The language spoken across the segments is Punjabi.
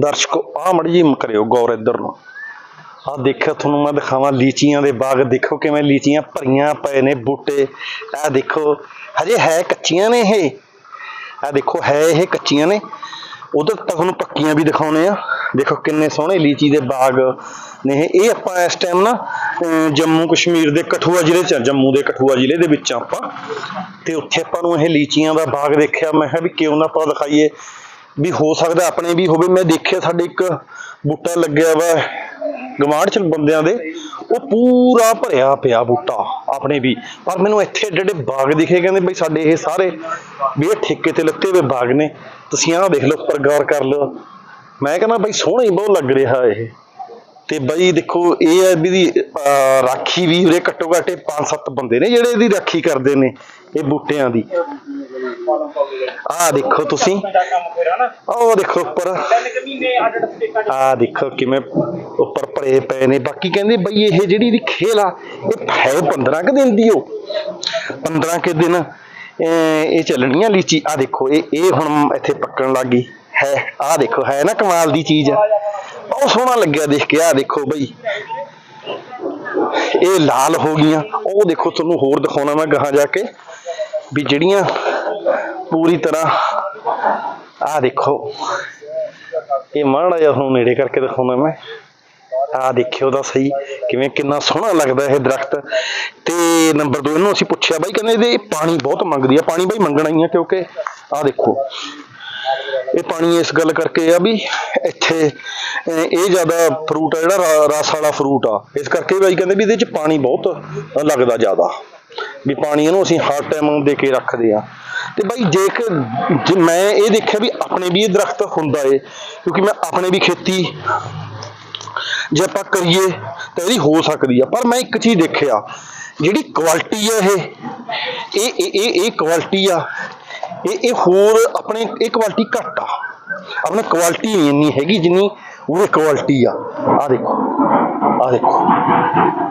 ਦਰਸ਼ਕੋ ਆ ਮੜੀ ਜੀ ਕਰਿਓ ਗੌਰ ਇੱਧਰ ਨੂੰ। ਆ ਦੇਖਿਆ ਤੁਹਾਨੂੰ ਮੈਂ ਦਿਖਾਵਾਂ ਲੀਚੀਆਂ ਦੇ ਬਾਗ। ਦੇਖੋ ਕਿਵੇਂ ਲੀਚੀਆਂ ਭਰੀਆਂ ਪਏ ਨੇ ਬੂਟੇ। ਆ ਦੇਖੋ, ਹਜੇ ਹੈ ਕੱਚੀਆਂ ਨੇ ਇਹ। ਆ ਦੇਖੋ, ਹੈ ਇਹ ਕੱਚੀਆਂ ਨੇ। ਉਧਰ ਤੱਕ ਤੁਹਾਨੂੰ ਪੱਕੀਆਂ ਵੀ ਦਿਖਾਉਣੇ ਆ। ਦੇਖੋ ਕਿੰਨੇ ਸੋਹਣੇ ਲੀਚੀ ਦੇ ਬਾਗ ਨੇ ਇਹ। ਆਪਾਂ ਇਸ ਟਾਈਮ ਨਾ ਅਮ ਜੰਮੂ ਕਸ਼ਮੀਰ ਦੇ ਕਠੂਆ ਜ਼ਿਲ੍ਹੇ ਚ ਜੰਮੂ ਦੇ ਕਠੂਆ ਜ਼ਿਲ੍ਹੇ ਦੇ ਵਿੱਚ ਆਪਾਂ। ਤੇ ਉੱਥੇ ਆਪਾਂ ਨੂੰ ਇਹ ਲੀਚੀਆਂ ਦਾ ਬਾਗ ਦੇਖਿਆ। ਮੈਂ ਕਿਹਾ ਵੀ ਕਿਉਂ ਨਾ ਆਪਾਂ ਦਿਖਾਈਏ। ਵੀ ਹੋ ਸਕਦਾ ਆਪਣੇ ਵੀ ਹੋਵੇ। ਮੈਂ ਦੇਖਿਆ ਸਾਡੇ ਇੱਕ ਬੂਟਾ ਲੱਗਿਆ ਵਾ ਗਵਾਂਢ ਚ ਬੰਦਿਆਂ ਦੇ। ਉਹ ਪੂਰਾ ਭਰਿਆ ਪਿਆ ਬੂਟਾ, ਆਪਣੇ ਵੀ। ਪਰ ਮੈਨੂੰ ਇੱਥੇ ਜਿਹੜੇ ਬਾਗ ਦਿਖੇ, ਕਹਿੰਦੇ ਬਈ ਸਾਡੇ ਇਹ ਸਾਰੇ ਵੀ ਇਹ ਠੇਕੇ ਤੇ ਲੱਤੇ ਹੋਏ ਬਾਗ ਨੇ। ਤੁਸੀਂ ਆਹ ਦੇਖ ਲਓ, ਉੱਪਰ ਗੌਰ ਕਰ ਲਓ। ਮੈਂ ਕਹਿੰਦਾ ਬਈ ਸੋਹਣਾ ਹੀ ਬਹੁਤ ਲੱਗ ਰਿਹਾ ਇਹ। ਤੇ ਬਈ ਦੇਖੋ, ਇਹ ਹੈ ਵੀ ਦੀ ਰਾਖੀ ਵੀ ਉਰੇ ਘੱਟੋ ਘੱਟ ਇਹ ਪੰਜ ਸੱਤ ਬੰਦੇ ਨੇ ਜਿਹੜੇ ਇਹਦੀ ਰਾਖੀ ਕਰਦੇ ਨੇ, ਇਹ ਬੂਟਿਆਂ ਦੀ। ਆਹ ਦੇਖੋ ਤੁਸੀਂ। ਉਹ ਦੇਖੋ ਉੱਪਰ। ਆਹ ਦੇਖੋ ਕਿਵੇਂ ਉੱਪਰ ਭਰੇ ਪਏ ਨੇ। ਬਾਕੀ ਕਹਿੰਦੇ ਬਈ ਇਹ ਜਿਹੜੀ ਦੀ ਖੇਲ ਆ, ਇਹ ਹੈ 15 ਕੁ ਦਿਨ ਦੀ ਉਹ 15 ਕੁ ਦਿਨ ਇਹ ਚੱਲਣੀਆਂ ਲੀਚੀ। ਆ ਦੇਖੋ, ਇਹ ਇਹ ਹੁਣ ਇੱਥੇ ਪੱਕਣ ਲੱਗ ਗਈ। ਹੈ, ਆਹ ਦੇਖੋ, ਹੈ ਨਾ ਕਮਾਲ ਦੀ ਚੀਜ਼ ਆ। ਬਹੁਤ ਸੋਹਣਾ ਲੱਗਿਆ ਦੇਖ ਕੇ। ਆਹ ਦੇਖੋ ਬਈ। ਇਹ ਲਾਲ ਹੋ ਗਈਆਂ। ਉਹ ਦੇਖੋ ਤੁਹਾਨੂੰ ਹੋਰ ਦਿਖਾਉਣਾ ਮੈਂ ਗਾਹਾਂ ਜਾ ਕੇ। ਵੀ ਜਿਹੜੀਆਂ ਪੂਰੀ ਤਰ੍ਹਾਂ ਆਹ ਦੇਖੋ। ਇਹ ਮਾੜਾ ਜਿਹਾ ਤੁਹਾਨੂੰ ਨੇੜੇ ਕਰਕੇ ਦਿਖਾਉਣਾ ਮੈਂ। ਆਹ ਦੇਖਿਓ ਤਾਂ ਸਹੀ ਕਿਵੇਂ ਕਿੰਨਾ ਸੋਹਣਾ ਲੱਗਦਾ ਇਹ ਦਰਖਤ। ਤੇ ਨੰਬਰ 2 ਇਹਨੂੰ ਅਸੀਂ ਪੁੱਛਿਆ, ਬਾਈ ਕਹਿੰਦੇ ਇਹਦੇ ਪਾਣੀ ਬਹੁਤ ਮੰਗਦੀ ਆ, ਪਾਣੀ ਬਾਈ ਮੰਗਣਾ ਹੀ ਆ ਕਿਉਂਕਿ ਆਹ ਦੇਖੋ। ਇਹ ਪਾਣੀ ਇਸ ਗੱਲ ਕਰਕੇ ਆ ਵੀ ਇੱਥੇ, ਇਹ ਜ਼ਿਆਦਾ ਫਰੂਟ ਆ ਜਿਹੜਾ ਰਾ- ਰਸ ਵਾਲਾ ਫਰੂਟ ਆ। ਇਸ ਕਰਕੇ ਬਾਈ ਕਹਿੰਦੇ ਵੀ ਇਹਦੇ ਚ ਪਾਣੀ ਬਹੁਤ ਲੱਗਦਾ ਜ਼ਿਆਦਾ। ਵੀ ਪਾਣੀ ਇਹਨੂੰ ਅਸੀਂ ਹਰ ਟਾਈਮ ਦੇ ਕੇ ਰੱਖਦੇ ਆ ਤੇ ਬਾਈ ਜੇਕਰ ਜੇ ਮੈਂ ਇਹ ਦੇਖਿਆ ਵੀ ਆਪਣੇ ਵੀ ਇਹ ਦਰਖਤ ਹੁੰਦਾ ਏ, ਕਿਉਂਕਿ ਮੈਂ ਆਪਣੇ ਵੀ ਖੇਤੀ, ਜੇ ਆਪਾਂ ਕਰੀਏ ਤਾਂ ਇਹਦੀ ਹੋ ਸਕਦੀ ਆ। ਪਰ ਮੈਂ ਇੱਕ ਚੀਜ਼ ਦੇਖਿਆ, ਜਿਹੜੀ ਕੁਆਲਿਟੀ ਆ ਇਹ ਇਹ ਇਹ ਇਹ ਕੁਆਲਿਟੀ ਆ, ਇਹ ਇਹ ਹੋਰ ਆਪਣੇ, ਇਹ ਕੁਆਲਿਟੀ ਘੱਟ ਆ। ਆਪਣੇ ਕੁਆਲਿਟੀ ਨਹੀਂ ਇੰਨੀ ਹੈਗੀ ਜਿੰਨੀ ਉਹ ਕੁਆਲਿਟੀ ਆ। ਆ ਦੇਖੋ ਆ ਦੇਖੋ,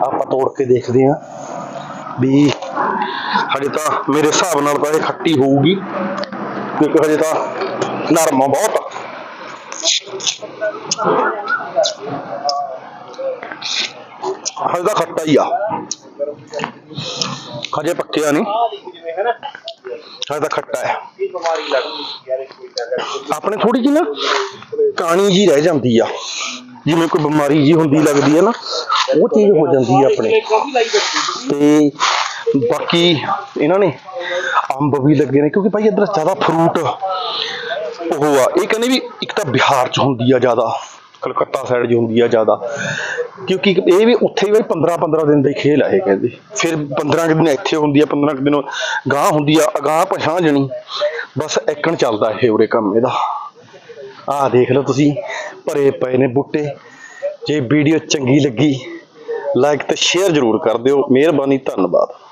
ਆਪਾਂ ਤੋੜ ਕੇ ਦੇਖਦੇ ਆ ਵੀ ਹਜੇ ਤਾਂ ਮੇਰੇ ਹਿਸਾਬ ਨਾਲ ਤਾਂ ਇਹ ਖੱਟੀ ਹੋਊਗੀ, ਕਿਉਂਕਿ ਹਜੇ ਤਾਂ ਨਰਮ ਆ ਬਹੁਤ। ਹਜੇ ਤਾਂ ਖੱਟਾ ਹੀ ਆ। ਹਜੇ ਪੱਕਿਆ ਨਹੀਂ। ਹਜੇ ਤਾਂ ਖੱਟਾ ਹੈ। ਆਪਣੇ ਥੋੜੀ ਜਿਹੀ ਨਾ ਕਾਣੀ ਜੀ ਰਹਿ ਜਾਂਦੀ ਆ। ਜਿਵੇਂ ਕੋਈ ਬਿਮਾਰੀ ਜੀ ਹੁੰਦੀ ਲੱਗਦੀ ਹੈ ਨਾ। ਉਹ ਚੀਜ਼ ਹੋ ਜਾਂਦੀ ਆ ਆਪਣੇ। ਤੇ ਬਾਕੀ ਇਹਨਾਂ ਨੇ ਅੰਬ ਵੀ ਲੱਗੇ ਨੇ ਕਿਉਂਕਿ ਭਾਈ ਇੱਧਰ ਜ਼ਿਆਦਾ ਫਰੂਟ ਉਹ ਆ। ਇਹ ਕਹਿੰਦੇ ਵੀ ਇੱਕ ਤਾਂ ਬਿਹਾਰ ਚ ਹੁੰਦੀ ਆ ਜ਼ਿਆਦਾ ਕਲਕੱਤਾ ਸਾਈਡ 'ਚ ਹੁੰਦੀ ਆ ਜ਼ਿਆਦਾ। ਕਿਉਂਕਿ ਇਹ ਵੀ ਉੱਥੇ ਵੀ 15 15 ਦਿਨ ਦਾ ਹੀ ਖੇਲ ਆ ਇਹ ਕਹਿੰਦੇ। ਫਿਰ 15 ਕੁ ਦਿਨ ਇੱਥੇ ਹੁੰਦੀ ਆ 15 ਕੁ ਦਿਨ ਗਾਂ ਹੁੰਦੀ ਆ ਅਗਾਹ ਪਛਾਂ ਜਣੀ। ਬਸ ਇੱਕਣ ਚੱਲਦਾ ਇਹ ਉਰੇ ਕੰਮ ਇਹਦਾ। ਆਹ ਦੇਖ ਲਓ ਤੁਸੀਂ ਭਰੇ ਪਏ ਨੇ ਬੂਟੇ। ਜੇ ਵੀਡੀਓ ਚੰਗੀ ਲੱਗੀ ਲਾਈਕ ਤੇ ਸ਼ੇਅਰ ਜ਼ਰੂਰ ਕਰ ਦਿਓ। ਮਿਹਰਬਾਨੀ ਧੰਨਵਾਦ।